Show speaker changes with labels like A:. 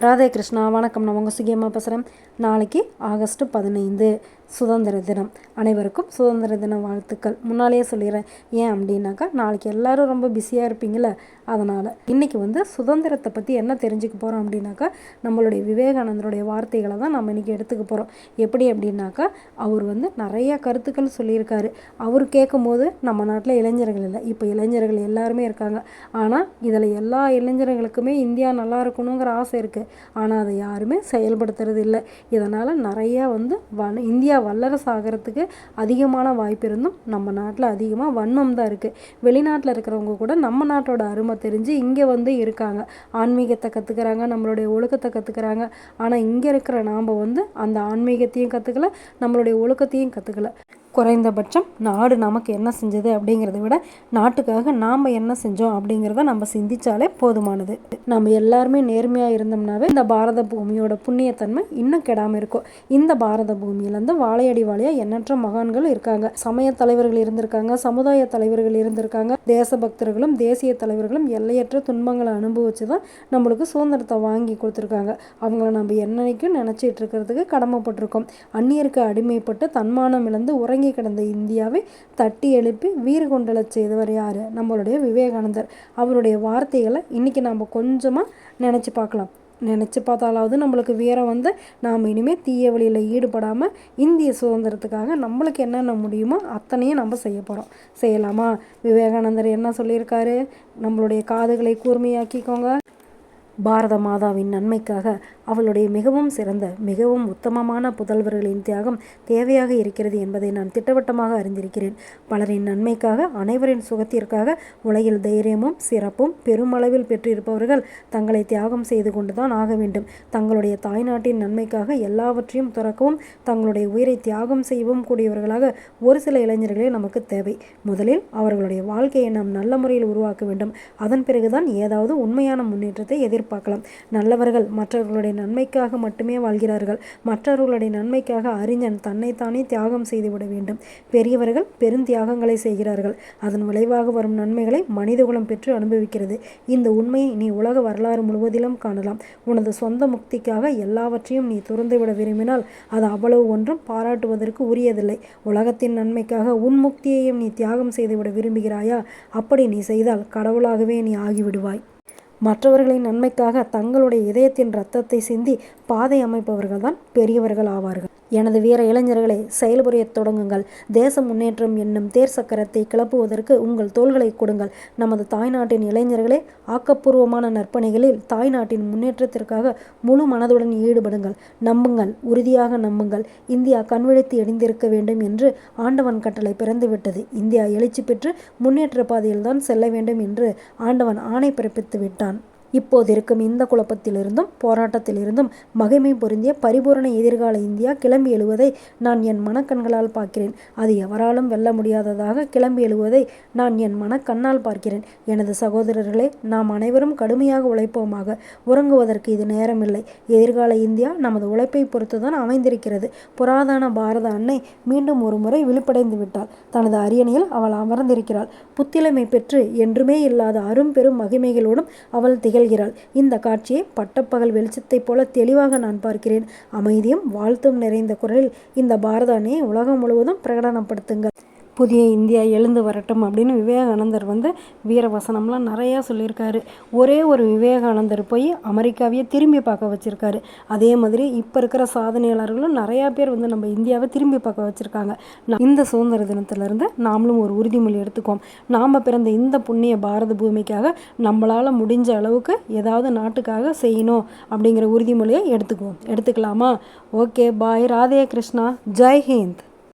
A: ராதே கிருஷ்ணா வணக்கம். நான் உங்கள் சுகியம்மா பேசுகிறேன் நாளைக்கு ஆகஸ்ட் பதினைந்து. சுதந்திர தினம். அனைவருக்கும் சுதந்திர தின வாழ்த்துக்கள். முன்னாலேயே சொல்லிடுறேன். ஏன் அப்படின்னாக்கா நாளைக்கு எல்லாரும் ரொம்ப பிஸியாக இருப்பீங்கள அதனால். இன்றைக்கி வந்து சுதந்திரத்தை பற்றி என்ன தெரிஞ்சுக்க போகிறோம் அப்படின்னாக்கா நம்மளுடைய விவேகானந்தருடைய வார்த்தைகளை தான் நம்ம இன்றைக்கி எடுத்துக்க போகிறோம் எப்படி அப்படின்னாக்கா அவர் வந்து நிறைய கருத்துக்கள் சொல்லியிருக்காரு. அவர் கேட்கும்போது நம்ம நாட்டில் இளைஞர்கள் இல்லை. இப்போ இளைஞர்கள் எல்லாருமே இருக்காங்க. ஆனால் இதில் எல்லா இளைஞர்களுக்குமே இந்தியா நல்லா இருக்கணுங்கிற ஆசை இருக்குது ஆனால் அதை யாருமே செயல்படுத்துறது இல்லை. இதனால் நிறையா வந்து வ இந்தியா வல்லரசு ஆகிறதுக்கு அதிகமான வாய்ப்பு இருந்தும் நம்ம நாட்டில் அதிகமாக வன்மம் தான் இருக்குது வெளிநாட்டில் இருக்கிறவங்க கூட நம்ம நாட்டோட அருமை தெரிஞ்சு இங்கே வந்து இருக்காங்க. ஆன்மீகத்தை கற்றுக்குறாங்க நம்மளுடைய ஒழுக்கத்தை கற்றுக்குறாங்க ஆனால் இங்கே இருக்கிற நாம் வந்து அந்த ஆன்மீகத்தையும் கற்றுக்கல நம்மளுடைய ஒழுக்கத்தையும் கற்றுக்கல குறைந்தபட்சம் நாடு நமக்கு என்ன செஞ்சது அப்படிங்கிறத விட நாட்டுக்காக நாம் என்ன செஞ்சோம் அப்படிங்கிறத நம்ம சிந்திச்சாலே போதுமானது. நம்ம எல்லாருமே நேர்மையாக இருந்தோம்னாவே இந்த பாரத பூமியோட புண்ணியத்தன்மை இன்னும் கெடாமல் இருக்கும். இந்த பாரத பூமியிலேருந்து வாழையடி வாழையாக எண்ணற்ற மகான்கள் இருக்காங்க. சமய தலைவர்கள் இருந்திருக்காங்க சமுதாய தலைவர்கள் இருந்திருக்காங்க. தேசபக்தர்களும் தேசிய தலைவர்களும் எல்லையற்ற துன்பங்களை அனுபவிச்சு தான் நம்மளுக்கு சுதந்திரத்தை வாங்கி கொடுத்துருக்காங்க. அவங்கள நம்ம என்னைக்கும் நினச்சிட்டு இருக்கிறதுக்கு கடமைப்பட்டிருக்கோம். அந்நியருக்கு அடிமைப்பட்டு தன்மானம் இழந்து உறங்கி தேங்கி கிடந்த இந்தியாவை தட்டி எழுப்பி வீறு செய்தவர் யார்? நம்மளுடைய விவேகானந்தர். அவருடைய வார்த்தைகளை இன்றைக்கி நாம் கொஞ்சமாக நினச்சி பார்க்கலாம். நினச்சி பார்த்தாலாவது நம்மளுக்கு வீரம் வந்து நாம் இனிமேல் தீய வழியில் ஈடுபடாமல் இந்திய சுதந்திரத்துக்காக நம்மளுக்கு என்னென்ன முடியுமோ அத்தனையும் நம்ம செய்ய போகிறோம் செய்யலாமா? விவேகானந்தர் என்ன சொல்லியிருக்காரு? நம்மளுடைய காதுகளை கூர்மையாக்கிக்கோங்க. பாரத மாதாவின் நன்மைக்காக அவளுடைய மிகவும் சிறந்த மிகவும் உத்தமமான புதல்வர்களின் தியாகம் தேவையாக இருக்கிறது என்பதை நான் திட்டவட்டமாக அறிந்திருக்கிறேன். பலரின் நன்மைக்காக அனைவரின் சுகத்திற்காக உலகில் தைரியமும் சிறப்பும் பெருமளவில் பெற்றிருப்பவர்கள் தங்களை தியாகம் செய்து கொண்டுதான் ஆக வேண்டும். தங்களுடைய தாய்நாட்டின் நன்மைக்காக எல்லாவற்றையும் துறக்கவும் தங்களுடைய உயிரை தியாகம் செய்யவும் கூடியவர்களாக ஒரு சில இளைஞர்களே நமக்கு தேவை. முதலில் அவர்களுடைய வாழ்க்கையை நாம் நல்ல முறையில் உருவாக்க வேண்டும். அதன் பிறகுதான் ஏதாவது உண்மையான முன்னேற்றத்தை எதிர்பார்க்கலாம். நல்லவர்கள் மற்றவர்களுடைய நன்மைக்காக மட்டுமே வாழ்கிறார்கள். மற்றவர்களுடைய நன்மைக்காக அறிஞன் தன்னைத்தானே தியாகம் செய்துவிட வேண்டும். பெரியவர்கள் பெருந்தியாகங்களை செய்கிறார்கள். அதன் விளைவாக வரும் நன்மைகளை மனிதகுலம் பெற்று அனுபவிக்கிறது. இந்த உண்மையை நீ உலக வரலாறு முழுவதிலும் காணலாம். உனது சொந்த முக்திக்காக எல்லாவற்றையும் நீ துறந்துவிட விரும்பினால் அது அவ்வளவு ஒன்றும் பாராட்டுவதற்கு உரியதில்லை. உலகத்தின் நன்மைக்காக உன் முக்தியையும் நீ தியாகம் செய்துவிட விரும்புகிறாயா? அப்படி நீ செய்தால் கடவுளாகவே நீ ஆகிவிடுவாய். மற்றவர்களின் நன்மைக்காக தங்களுடைய இதயத்தின் இரத்தத்தை சிந்தி பாதை அமைப்பவர்கள்தான் பெரியவர்கள் ஆவார்கள். எனது வீர இளைஞர்களை செயல்புரியத் தொடங்குங்கள். தேச முன்னேற்றம் என்னும் தேர் சக்கரத்தை கிளப்புவதற்கு உங்கள் தோள்களை கொடுங்கள். நமது தாய்நாட்டின் இளைஞர்களே ஆக்கப்பூர்வமான நற்பணிகளில் தாய்நாட்டின் முன்னேற்றத்திற்காக முழு மனதுடன் ஈடுபடுங்கள். நம்புங்கள் உறுதியாக நம்புங்கள். இந்தியா கண்விழித்து எடிந்திருக்க வேண்டும் என்று ஆண்டவன் கட்டளை பிறந்துவிட்டது. இந்தியா எழுச்சி பெற்று முன்னேற்ற பாதையில்தான் செல்ல வேண்டும் என்று ஆண்டவன் ஆணை பிறப்பித்து விட்டான் இப்போது இருக்கும் இந்த குழப்பத்திலிருந்தும் போராட்டத்திலிருந்தும் மகிமை பொருந்திய பரிபூரண எதிர்கால இந்தியா கிளம்பி எழுவதை நான் என் மனக்கண்களால் பார்க்கிறேன். அது எவராலும் வெல்ல முடியாததாக கிளம்பி எழுவதை நான் என் மனக்கண்ணால் பார்க்கிறேன். எனது சகோதரர்களே நாம் அனைவரும் கடுமையாக உழைப்போமாக உறங்குவதற்கு இது நேரமில்லை. எதிர்கால இந்தியா நமது உழைப்பை பொறுத்துதான் அமைந்திருக்கிறது. புராதன பாரத அன்னை மீண்டும் ஒரு முறை விழிப்படைந்து விட்டாள். தனது அரியணையில் அவள் அமர்ந்திருக்கிறாள். புத்திலைமை பெற்று என்றுமே இல்லாத அரும்பெரும் மகிமைகளோடும் அவள் திகழ் செல்கிறாள். இந்த காட்சியை பட்டப்பகல் வெளிச்சத்தைப் போல தெளிவாக நான் பார்க்கிறேன். அமைதியும் வாழ்த்தும் நிறைந்த குரலில் இந்த பாரத அணியை உலகம் முழுவதும் பிரகடனப்படுத்துங்கள். புதிய இந்தியா எழுந்து வரட்டும் அப்படின்னு விவேகானந்தர் வந்து வீரவசனம்லாம் நிறையா சொல்லியிருக்காரு. ஒரே ஒரு விவேகானந்தர் போய் அமெரிக்காவையே திரும்பி பார்க்க வச்சுருக்காரு. அதே மாதிரி இப்போ இருக்கிற சாதனையாளர்களும் நிறையா பேர் வந்து நம்ம இந்தியாவை திரும்பி பார்க்க வச்சுருக்காங்க. இந்த சுதந்திர தினத்திலேருந்து நாமளும் ஒரு உறுதிமொழி எடுத்துக்கோம் நாம் பிறந்த இந்த புண்ணிய பாரத பூமிக்காக நம்மளால் முடிஞ்ச அளவுக்கு ஏதாவது நாட்டுக்காக செய்யணும் அப்படிங்கிற உறுதிமொழியை எடுத்துக்குவோம். எடுத்துக்கலாமா? Okay bye. ராதே கிருஷ்ணா. ஜெய் ஹிந்த்.